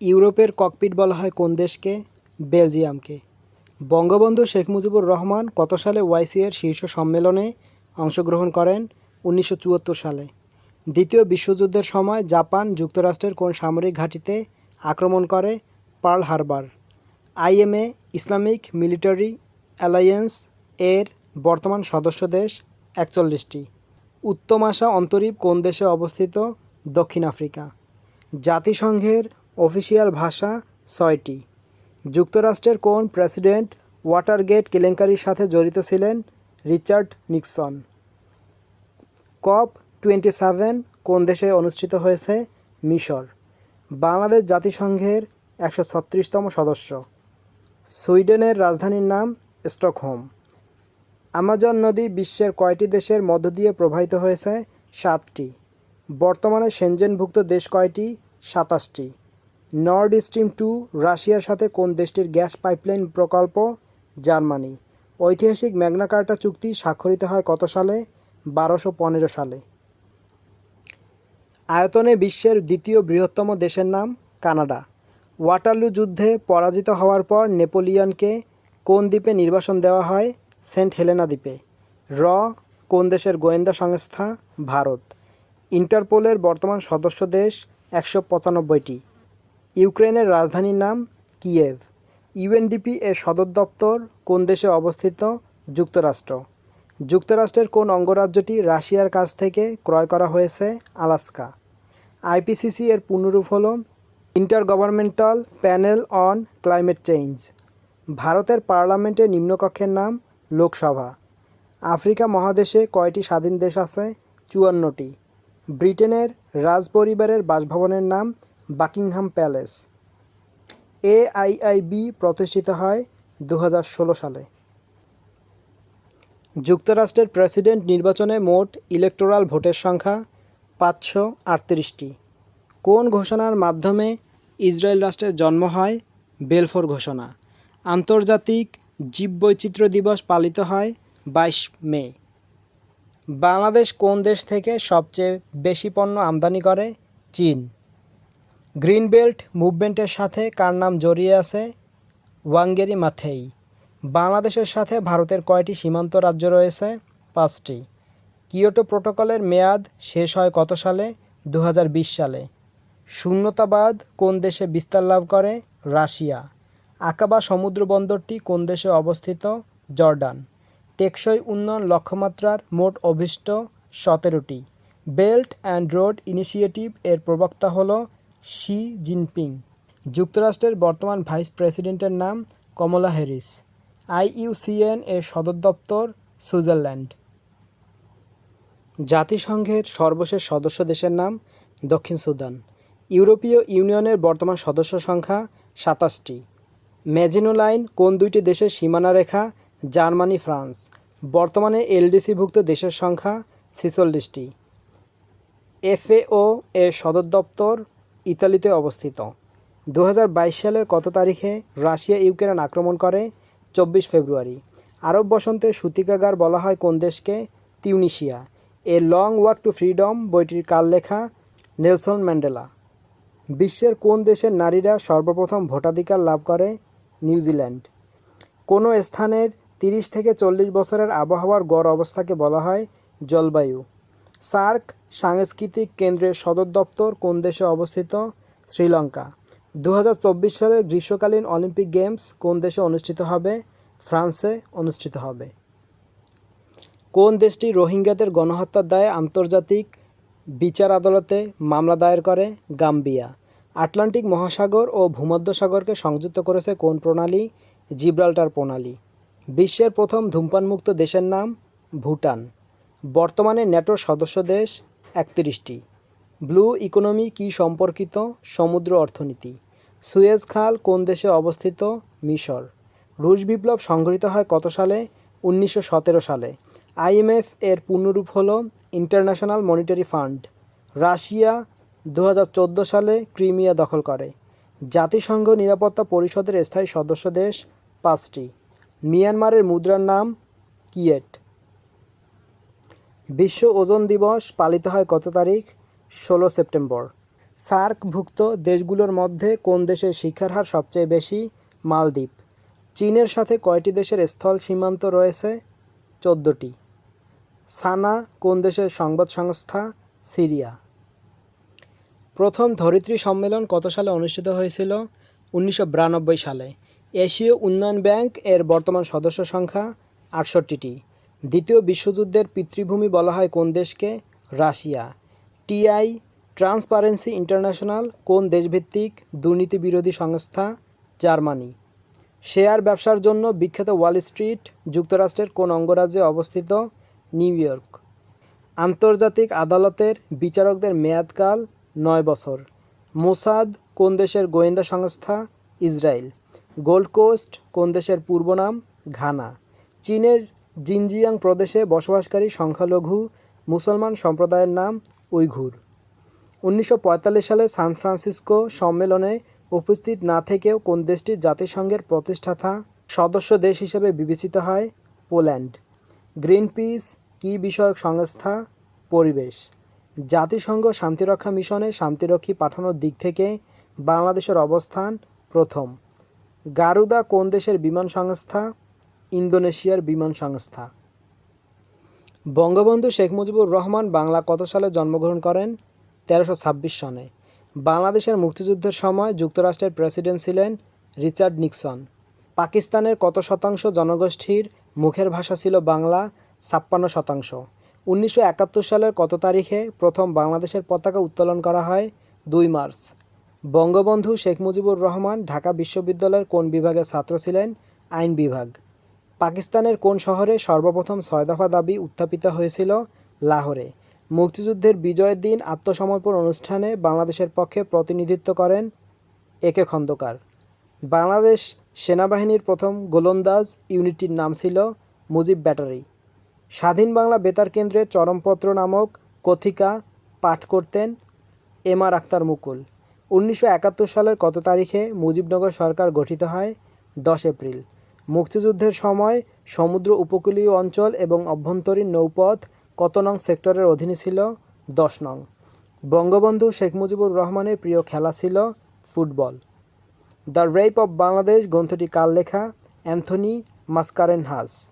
ইউরোপের ককপিট বলা হয় কোন দেশকে? বেলজিয়ামকে। বঙ্গবন্ধু শেখ মুজিবুর রহমান কত সালে ওয়াইসিএর শীর্ষ সম্মেলনে অংশগ্রহণ করেন? উনিশশো চুয়াত্তর সালে। দ্বিতীয় বিশ্বযুদ্ধের সময় জাপান যুক্তরাষ্ট্রের কোন সামরিক ঘাঁটিতে আক্রমণ করে? Pearl Harbor. IMA, Islamic military alliance এর বর্তমান সদস্য দেশ একচল্লিশটি। উত্তম আশা অন্তরীপ কোন দেশে অবস্থিত? দক্ষিণ আফ্রিকা। জাতিসংঘের অফিসিয়াল ভাষা ছয়টি। যুক্তরাষ্ট্রের কোন প্রেসিডেন্ট ওয়াটারগেট কেলেঙ্কারির সাথে জড়িত ছিলেন? Richard Nixon. COP twenty seven কোন দেশে অনুষ্ঠিত হয়েছে? মিশর। বাংলাদেশ জাতিসংঘের একশো ছত্রিশতম সদস্য। সুইডেনের রাজধানীর নাম স্টকহোম। আমাজন নদী বিশ্বের কয়টি দেশের মধ্য দিয়ে প্রবাহিত হয়েছে? সাতটি। বর্তমানে সেনজেনভুক্ত দেশ কয়টি? সাতাশটি। নর্ড স্ট্রিম টু রাশিয়ার সাথে কোন দেশটির গ্যাস পাইপলাইন প্রকল্প? জার্মানি। ঐতিহাসিক ম্যাগনা কার্টা চুক্তি স্বাক্ষরিত হয় কত সালে? বারোশো পনেরো সালে। আয়তনে বিশ্বের দ্বিতীয় বৃহত্তম দেশের নাম কানাডা। ওয়াটারলু যুদ্ধে পরাজিত হওয়ার পর নেপোলিয়নকে কোন দ্বীপে নির্বাসন দেওয়া হয়? সেন্ট হেলেনা দ্বীপে। র, কোন দেশের গোয়েন্দা সংস্থা? ভারত। ইন্টারপোলের বর্তমান সদস্য দেশ একশো পঁচানব্বইটি। ইউক্রেনের রাজধানীর নাম কিয়েভ। ইউএনডিপি এর সদর দপ্তর কোন দেশে অবস্থিত? যুক্তরাষ্ট্র। যুক্তরাষ্ট্রের কোন অঙ্গরাজ্যটি রাশিয়ার কাছ থেকে ক্রয় করা হয়েছে? আলাস্কা। আইপিসিসি এর পূর্ণরূপ হল intergovernmental panel on climate change. ভারতের পার্লামেন্টের নিম্নকক্ষের নাম লোকসভা। আফ্রিকা মহাদেশে কয়টি স্বাধীন দেশ আছে? চুয়ান্নটি। ব্রিটেনের রাজপরিবারের বাসভবনের নাম বাকিংহাম প্যালেস। এআইআইবি প্রতিষ্ঠিত হয় দু হাজার ষোলো সালে। যুক্তরাষ্ট্রের প্রেসিডেন্ট নির্বাচনে মোট ইলেকটোরাল ভোটের সংখ্যা পাঁচশো আটত্রিশটি। কোন ঘোষণার মাধ্যমে ইসরায়েল রাষ্ট্রের জন্ম হয়? বেলফোর ঘোষণা। আন্তর্জাতিক জীববৈচিত্র্য দিবস পালিত হয় বাইশ মে। বাংলাদেশ কোন দেশ থেকে সবচেয়ে বেশি পণ্য আমদানি করে? চীন। গ্রিন বেল্ট মুভমেন্টের সাথে কার নাম জড়িয়ে আছে? ওয়াঙ্গেরি মাথেই। বাংলাদেশের সাথে ভারতের কয়টি সীমান্ত রাজ্য রয়েছে? পাঁচটি। কিয়োটো প্রোটোকলের মেয়াদ শেষ হয় কত সালে? দু হাজার বিশ সালে। শূন্যতাবাদ কোন দেশে বিস্তার লাভ করে? রাশিয়া। আকাবা সমুদ্র বন্দরটি কোন দেশে অবস্থিত? জর্ডান। টেকসই উন্নয়ন লক্ষ্যমাত্রার মোট অভিষ্ট সতেরোটি। বেল্ট অ্যান্ড রোড ইনিশিয়েটিভ এর প্রবক্তা হল শি জিনপিং। যুক্তরাষ্ট্রের বর্তমান ভাইস প্রেসিডেন্টের নাম কমলা হ্যারিস। আইইউসিএন এর সদর দপ্তর সুইজারল্যান্ড। জাতিসংঘের সর্বশেষ সদস্য দেশের নাম দক্ষিণ সুদান। ইউরোপীয় ইউনিয়নের বর্তমান সদস্য সংখ্যা সাতাশটি। ম্যাজিনো লাইন কোন দুইটি দেশের সীমানা রেখা? Germany, France. বর্তমানে এলডিসিভুক্ত দেশের সংখ্যা ছেচল্লিশটি। এফএও এর সদর দপ্তর ইতালিতে অবস্থিত। দু হাজার বাইশ সালের কত তারিখে রাশিয়া ইউক্রেন আক্রমণ করে? চব্বিশ ফেব্রুয়ারি। আরব বসন্তের সূতিকাগার বলা হয় কোন দেশকে? Tunisia. A long walk to freedom বইটির কাল লেখা নেলসন ম্যান্ডেলা। বিশ্বের কোন দেশের নারীরা সর্বপ্রথম ভোটাধিকার লাভ করে? নিউজিল্যান্ড কোনো স্থানের তিরিশ থেকে চল্লিশ বছরের আবহাওয়ার গড় অবস্থাকে বলা হয় জলবায়ু। সার্ক সাংস্কৃতিক কেন্দ্রের সদর দপ্তর কোন দেশে অবস্থিত? শ্রীলঙ্কা। দু সালের গ্রীষ্মকালীন অলিম্পিক গেমস কোন দেশে অনুষ্ঠিত হবে? ফ্রান্সে অনুষ্ঠিত হবে। কোন দেশটি রোহিঙ্গাদের গণহত্যার দায়ে আন্তর্জাতিক বিচার আদালতে মামলা দায়ের করে? গাম্বিয়া। আটলান্টিক মহাসাগর ও ভূমধ্যসাগরকে সংযুক্ত করেছে কোন প্রণালী? জিব্রাল্টার প্রণালী। বিশ্বের প্রথম ধূমপানমুক্ত দেশের নাম ভুটান। বর্তমানে ন্যাটোর সদস্য দেশ একত্রিশটি। ব্লু ইকোনমি কি সম্পর্কিত? সমুদ্র অর্থনীতি। সুয়েজ খাল কোন দেশে অবস্থিত? মিশর। রুশ বিপ্লব সংঘটিত হয় কত সালে? উনিশশো সতেরো সালে। আইএমএফ এর পূর্ণরূপ হল ইন্টারন্যাশনাল মনিটারি ফান্ড। রাশিয়া দু হাজার চোদ্দ সালে ক্রিমিয়া দখল করে। জাতিসংঘ নিরাপত্তা পরিষদের স্থায়ী সদস্য দেশ পাঁচটি। মিয়ানমারের মুদ্রার নাম কিয়েট। বিশ্ব ওজন দিবস পালিত হয় কত তারিখ? ষোলো সেপ্টেম্বর। সার্কভুক্ত দেশগুলোর মধ্যে কোন দেশের শিক্ষার হার সবচেয়ে বেশি? মালদ্বীপ। চীনের সাথে কয়টি দেশের স্থল সীমান্ত রয়েছে? চোদ্দোটি। সানা, কোন দেশের সংবাদ সংস্থা? সিরিয়া। প্রথম ধরিত্রী সম্মেলন কত সালে অনুষ্ঠিত হয়েছিল? উনিশশো বিরানব্বই সালে। এশীয় উন্নয়ন ব্যাংক এর বর্তমান সদস্য সংখ্যা আটষট্টিটি। দ্বিতীয় বিশ্বযুদ্ধের পিতৃভূমি বলা হয় কোন দেশকে? রাশিয়া। টিআই, ট্রান্সপারেন্সি ইন্টারন্যাশনাল, কোন দেশভিত্তিক দুর্নীতি বিরোধী সংস্থা? জার্মানি। শেয়ার ব্যবসার জন্য বিখ্যাত ওয়াল স্ট্রিট যুক্তরাষ্ট্রের কোন অঙ্গরাজ্যে অবস্থিত? New York. আন্তর্জাতিক আদালতের বিচারকদের মেয়াদকাল নয় বছর। মোসাদ, কোন দেশের গোয়েন্দা সংস্থা? ইসরায়েল। গোল্ড কোস্ট, কোন দেশের পূর্ব নাম ঘানা। চীনের জিনজিয়াং প্রদেশে বসবাসকারী সংখ্যালঘু মুসলমান সম্প্রদায়ের নাম উইঘুর। উনিশশো পঁয়তাল্লিশ সালে সান ফ্রান্সিসকো সম্মেলনে উপস্থিত না থেকেও কোন দেশটি জাতিসংঘের প্রতিষ্ঠাতা সদস্য দেশ হিসেবে বিবেচিত হয়? পোল্যান্ড। গ্রিন পিস কি বিষয়ক সংস্থা? পরিবেশ। জাতিসংঘ শান্তিরক্ষা মিশনে শান্তিরক্ষী পাঠানোর দিক থেকে বাংলাদেশের অবস্থান প্রথম। গারুদা কোন দেশের বিমান সংস্থা? ইন্দোনেশিয়ার বিমান সংস্থা। বঙ্গবন্ধু শেখ মুজিবুর রহমান বাংলা কত সালে জন্মগ্রহণ করেন? তেরোশো ছাব্বিশ সনে। বাংলাদেশের মুক্তিযুদ্ধের সময় যুক্তরাষ্ট্রের প্রেসিডেন্ট ছিলেন রিচার্ড নিক্সন। পাকিস্তানের কত শতাংশ জনগোষ্ঠীর মুখের ভাষা ছিল বাংলা? ছাপ্পান্ন শতাংশ। উনিশশো একাত্তর সালের কত তারিখে প্রথম বাংলাদেশের পতাকা উত্তোলন করা হয়? দুই মার্চ। বঙ্গবন্ধু শেখ মুজিবুর রহমান ঢাকা বিশ্ববিদ্যালয়ের কোন বিভাগের ছাত্র ছিলেন? আইন বিভাগ। পাকিস্তানের কোন শহরে সর্বপ্রথম ছয় দফা দাবি উত্থাপিত হয়েছিল? লাহোরে। মুক্তিযুদ্ধের বিজয়ের দিন আত্মসমর্পণ অনুষ্ঠানে বাংলাদেশের পক্ষে প্রতিনিধিত্ব করেন একে খন্দকার। বাংলাদেশ সেনাবাহিনীর প্রথম গোলন্দাজ ইউনিটির নাম ছিল মুজিব ব্যাটারি। স্বাধীন বাংলা বেতার কেন্দ্রের চরমপত্র নামক কথিকা পাঠ করতেন এম আর আক্তার মুকুল। উনিশশো একাত্তর সালের কত তারিখে মুজিবনগর সরকার গঠিত হয়? দশ এপ্রিল। মুক্তিযুদ্ধের সময় সমুদ্র উপকূলীয় অঞ্চল এবং অভ্যন্তরীণ নৌপথ কত নং সেক্টরের অধীনে ছিল? দশ নং। বঙ্গবন্ধু শেখ মুজিবুর রহমানের প্রিয় খেলা ছিল football. The rape of Bangladesh গ্রন্থটি কার লেখা? অ্যান্থনি মাস্কারেনহাস।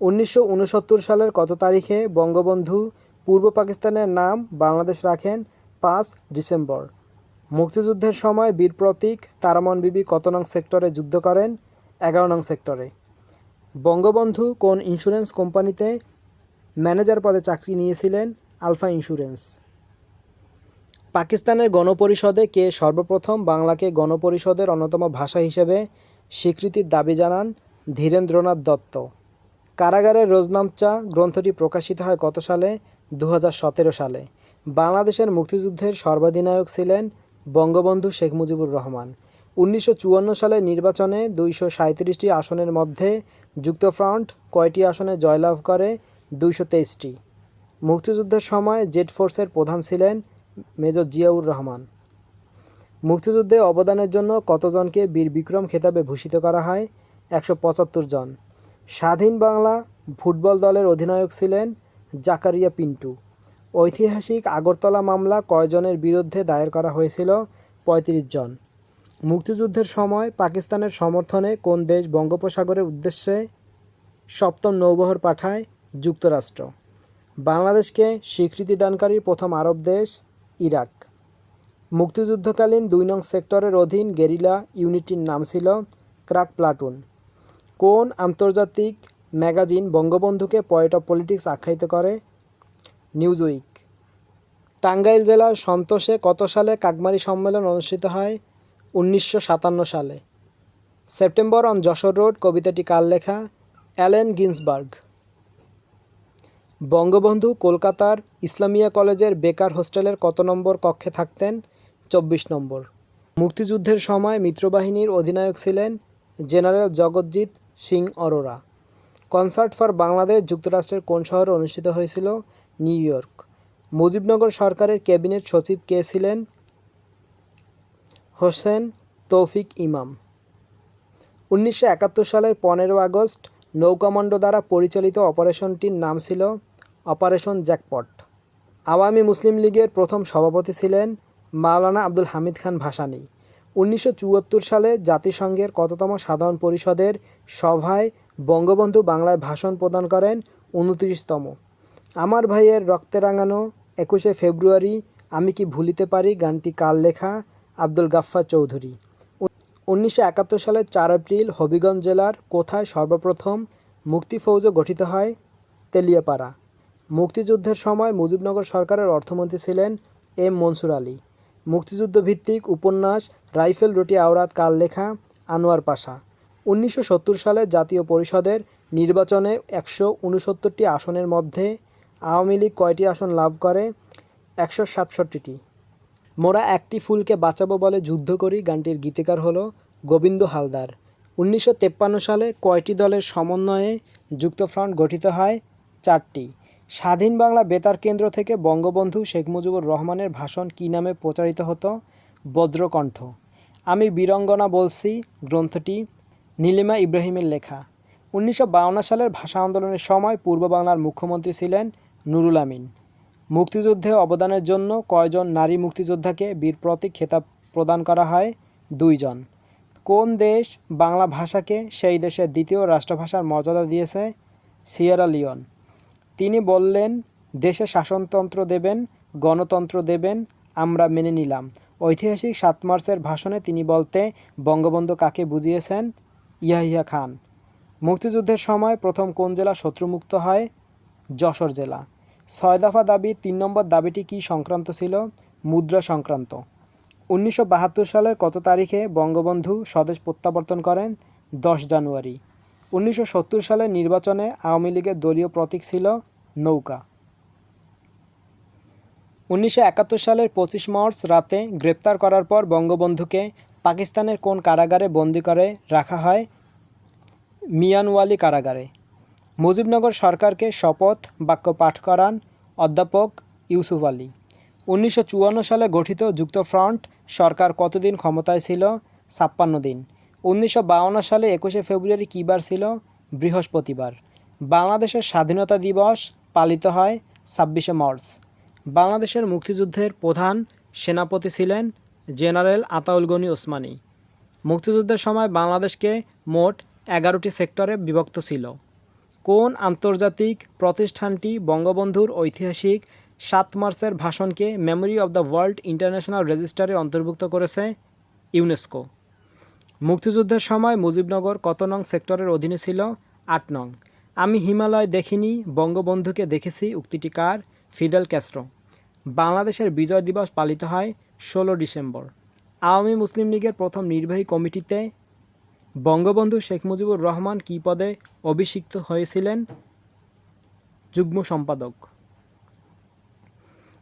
উনিশশো উনসত্তর সালের কত তারিখে বঙ্গবন্ধু পূর্ব পাকিস্তানের নাম বাংলাদেশ রাখেন? পাঁচ ডিসেম্বর। মুক্তিযুদ্ধের সময় বীর প্রতীক তারামন বিবি কত নং সেক্টরে যুদ্ধ করেন? এগারো নং সেক্টরে। বঙ্গবন্ধু কোন ইন্স্যুরেন্স কোম্পানিতে ম্যানেজার পদে চাকরি নিয়েছিলেন? Alpha Insurance. পাকিস্তানের গণপরিষদে কে সর্বপ্রথম বাংলাকে গণপরিষদের অন্যতম ভাষা হিসেবে স্বীকৃতির দাবি জানান ধীরেন্দ্রনাথ দত্ত। কারাগারের রোজনামচা গ্রন্থটি প্রকাশিত হয় কত সালে? দু হাজার সতেরো সালে। বাংলাদেশের মুক্তিযুদ্ধের সর্বাধিনায়ক ছিলেন বঙ্গবন্ধু শেখ মুজিবুর রহমান। উনিশশো সালের নির্বাচনে দুইশো সাঁত্রিশটি আসনের মধ্যে যুক্তফ্রন্ট কয়টি আসনে জয়লাভ করে? দুইশো তেইশটি। মুক্তিযুদ্ধের সময় জেড ফোর্সের প্রধান ছিলেন মেজর জিয়াউর রহমান। মুক্তিযুদ্ধে অবদানের জন্য কতজনকে বীর বিক্রম খেতাবে ভূষিত করা হয়? একশো পঁচাত্তর জন। স্বাধীন বাংলা ফুটবল দলের অধিনায়ক ছিলেন জাকারিয়া পিন্টু। ঐতিহাসিক আগরতলা মামলা কয়জনের বিরুদ্ধে দায়ের করা হয়েছিল? পঁয়ত্রিশ জন। মুক্তিযুদ্ধের সময় পাকিস্তানের সমর্থনে কোন দেশ বঙ্গোপসাগরের উদ্দেশ্যে সপ্তম নৌবহর পাঠায় যুক্তরাষ্ট্র? বাংলাদেশকে স্বীকৃতিদানকারী প্রথম আরব দেশ ইরাক। মুক্তিযুদ্ধকালীন দুই নং সেক্টরের অধীন গেরিলা ইউনিটির নাম ছিল ক্রাক প্লাটুন। কোন আন্তর্জাতিক ম্যাগাজিন বঙ্গবন্ধুকে পয়েট অফ পলিটিক্স আখ্যায়িত করে? নিউজ উইক টাঙ্গাইল জেলার সন্তোষে কত সালে কাকমারি সম্মেলন অনুষ্ঠিত হয়? উনিশশো সাতান্ন সালে। সেপ্টেম্বর অন যশোর রোড, কবিতাটি কার লেখা? Allen Ginsberg. বঙ্গবন্ধু কলকাতার ইসলামিয়া কলেজের বেকার হোস্টেলের কত নম্বর কক্ষে থাকতেন? চব্বিশ নম্বর। মুক্তিযুদ্ধের সময় মিত্রবাহিনীর অধিনায়ক ছিলেন general Jagjit Singh Aurora. Concert for Bangladesh যুক্তরাষ্ট্রের কোন শহরে অনুষ্ঠিত হয়েছিল? New York. মুজিবনগর সরকারের ক্যাবিনেট সচিব কে ছিলেন? হোসেন তৌফিক ইমাম। উনিশশো একাত্তর সালের পনেরো আগস্ট নৌকামণ্ড দ্বারা পরিচালিত অপারেশনটির নাম ছিল অপারেশন জ্যাকপট। আওয়ামী মুসলিম লীগের প্রথম সভাপতি ছিলেন মাওলানা আব্দুল হামিদ খান ভাসানী। উনিশশো চুয়াত্তর সালে জাতিসংঘের কততম সাধারণ পরিষদের সভায় বঙ্গবন্ধু বাংলায় ভাষণ প্রদান করেন উনত্রিশতম। আমার ভাইয়ের রক্তে রাঙানো একুশে ফেব্রুয়ারি আমি কি ভুলিতে পারি গানটি কাল লেখা? আব্দুল গাফফার চৌধুরী। উনিশশো একাত্তর সালের চার এপ্রিল হবিগঞ্জ জেলার কোথায় সর্বপ্রথম মুক্তি ফৌজ গঠিত হয়? তেলিয়াপাড়া। মুক্তিযুদ্ধের সময় মুজিবনগর সরকারের অর্থমন্ত্রী ছিলেন এম মনসুর আলী। মুক্তিযুদ্ধ ভিত্তিক উপন্যাস রাইফেল রুটি আওরাত কাল লেখা? আনোয়ার পাশা। উনিশশো সত্তর সালে জাতীয় পরিষদের নির্বাচনে একশো উনসত্তরটি আসনের মধ্যে আওয়ামী লীগ কয়টি আসন লাভ করে? একশো সাতষট্টিটি। মোরা একটি ফুলকে বাঁচাবো বলে যুদ্ধ করি, গানটির গীতিকার হলো গোবিন্দ হালদার। উনিশশো সালে কয়টি দলের সমন্বয়ে যুক্তফ্রন্ট গঠিত হয়? চারটি। স্বাধীন বাংলা বেতার কেন্দ্র থেকে বঙ্গবন্ধু শেখ মুজিবুর রহমানের ভাষণ কী নামে প্রচারিত হতো? বজ্রকণ্ঠ। আমি বীরঙ্গনা বলছি, গ্রন্থটি নীলিমা ইব্রাহিমের লেখা। উনিশশো সালের ভাষা আন্দোলনের সময় পূর্ব বাংলার মুখ্যমন্ত্রী ছিলেন নুরুল আমিন। মুক্তিযুদ্ধে অবদানের জন্য কয়জন নারী মুক্তিযোদ্ধাকে বীর প্রতীক খেতাব প্রদান করা হয়? দুইজন। কোন দেশ বাংলা ভাষাকে সেই দেশের দ্বিতীয় রাষ্ট্রভাষার মর্যাদা দিয়েছে? Sierra Leone. তিনি বললেন, দেশে শাসনতন্ত্র দেবেন, গণতন্ত্র দেবেন, আমরা মেনে নিলাম। ঐতিহাসিক সাত মার্চের ভাষণে তিনি বলতে বঙ্গবন্ধু কাকে বুঝিয়েছেন? ইয়াহিয়া খান। মুক্তিযুদ্ধের সময় প্রথম কোন জেলা শত্রুমুক্ত হয়? যশোর জেলা। ছয় দফা দাবি, তিন নম্বর দাবিটি কী সংক্রান্ত ছিল? মুদ্রা সংক্রান্ত। উনিশশো বাহাত্তর সালের কত তারিখে বঙ্গবন্ধু স্বদেশ প্রত্যাবর্তন করেন? দশ জানুয়ারি। উনিশশো সত্তর সালের নির্বাচনে আওয়ামী লীগের দলীয় প্রতীক ছিল নৌকা। উনিশশো একাত্তর সালের পঁচিশ মার্চ রাতে গ্রেপ্তার করার পর বঙ্গবন্ধুকে পাকিস্তানের কোন কারাগারে বন্দি করে রাখা হয়? মিয়ানওয়ালি কারাগারে। মুজিবনগর সরকারকে শপথ, বাক্য পাঠ করান অধ্যাপক ইউসুফ আলী। উনিশশো চুয়ান্ন সালে গঠিত যুক্তফ্রন্ট সরকার কতদিন ক্ষমতায় ছিল? ছাপ্পান্ন দিন। উনিশশো সালে একুশে ফেব্রুয়ারি কী বার ছিল? বৃহস্পতিবার। বাংলাদেশের স্বাধীনতা দিবস পালিত হয় ছাব্বিশে মার্চ। বাংলাদেশের মুক্তিযুদ্ধের প্রধান সেনাপতি ছিলেন জেনারেল আতাউল গনি ওসমানী। মুক্তিযুদ্ধের সময় বাংলাদেশকে মোট এগারোটি সেক্টরে বিভক্ত ছিল। কোন আন্তর্জাতিক প্রতিষ্ঠানটি বঙ্গবন্ধুর ঐতিহাসিক সাত মার্চের ভাষণকে memory of the world international রেজিস্টারে অন্তর্ভুক্ত করেছে ইউনেস্কো মুক্তিযুদ্ধের সময় মুজিবনগর কত নং সেক্টরের অধীনে ছিল? আট নং। আমি হিমালয় দেখিনি, বঙ্গবন্ধুকে দেখেছি, উক্তিটি কার? Fidel Castro. বাংলাদেশের বিজয় দিবস পালিত হয় ষোলো ডিসেম্বর। আওয়ামী মুসলিম লীগের প্রথম নির্বাহী কমিটিতে বঙ্গবন্ধু শেখ মুজিবুর রহমান কী পদে অভিষিক্ত হয়েছিলেন? যুগ্ম সম্পাদক।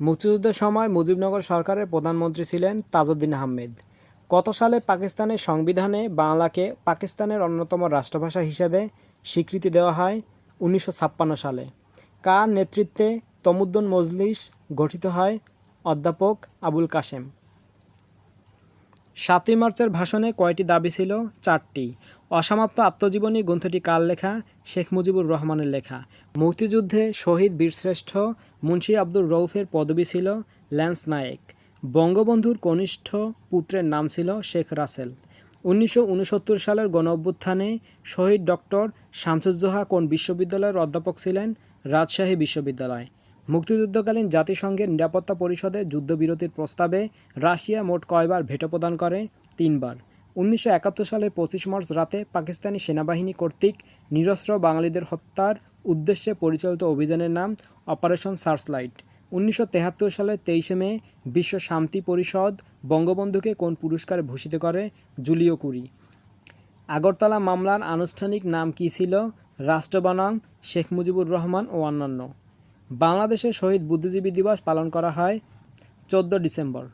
মুক্তিযুদ্ধের সময় মুজিবনগর সরকারের প্রধানমন্ত্রী ছিলেন তাজউদ্দিন আহমেদ। কত সালে পাকিস্তানের সংবিধানে বাংলাকে পাকিস্তানের অন্যতম রাষ্ট্রভাষা হিসেবে স্বীকৃতি দেওয়া হয়? উনিশশো ছাপ্পান্ন সালে। কার নেতৃত্বে তমুদ্দন মজলিস গঠিত হয়? অধ্যাপক আবুল কাশেম। সাতই মার্চের ভাষণে কয়টি দাবি ছিল? চারটি। অসমাপ্ত আত্মজীবনী গ্রন্থটি কার লেখা? শেখ মুজিবুর রহমানের লেখা। মুক্তিযুদ্ধে শহীদ বীরশ্রেষ্ঠ মুন্সী আব্দুর রৌফের পদবি ছিল ল্যান্স নায়েক। বঙ্গবন্ধুর কনিষ্ঠ পুত্রের নাম ছিল শেখ রাসেল। উনিশশো উনসত্তর সালের গণ অভ্যুত্থানে শহীদ ডক্টর শামসুজ্জোহা কোন বিশ্ববিদ্যালয়ের অধ্যাপক ছিলেন? রাজশাহী বিশ্ববিদ্যালয়। মুক্তিযুদ্ধকালীন জাতিসংঘের নিরাপত্তা পরিষদে যুদ্ধবিরতির প্রস্তাবে রাশিয়া মোট কয়বার ভেটো প্রদান করে? তিনবার। উনিশশো একাত্তর সালের পঁচিশ মার্চ রাতে পাকিস্তানি সেনাবাহিনী কর্তৃক নিরস্ত্র বাঙালিদের হত্যার উদ্দেশ্যে পরিচালিত অভিযানের নাম অপারেশন সার্চলাইট। উনিশশো সালের তেইশে মে বিশ্ব শান্তি পরিষদ বঙ্গবন্ধুকে কোন পুরস্কারে ভূষিত করে? জুলিও কুরি। আগরতলা মামলার আনুষ্ঠানিক নাম কী ছিল? রাষ্ট্র বনাম শেখ মুজিবুর রহমান ও অন্যান্য। বাংলাদেশে শহীদ বুদ্ধিজীবী দিবস পালন করা হয় চোদ্দ ডিসেম্বর।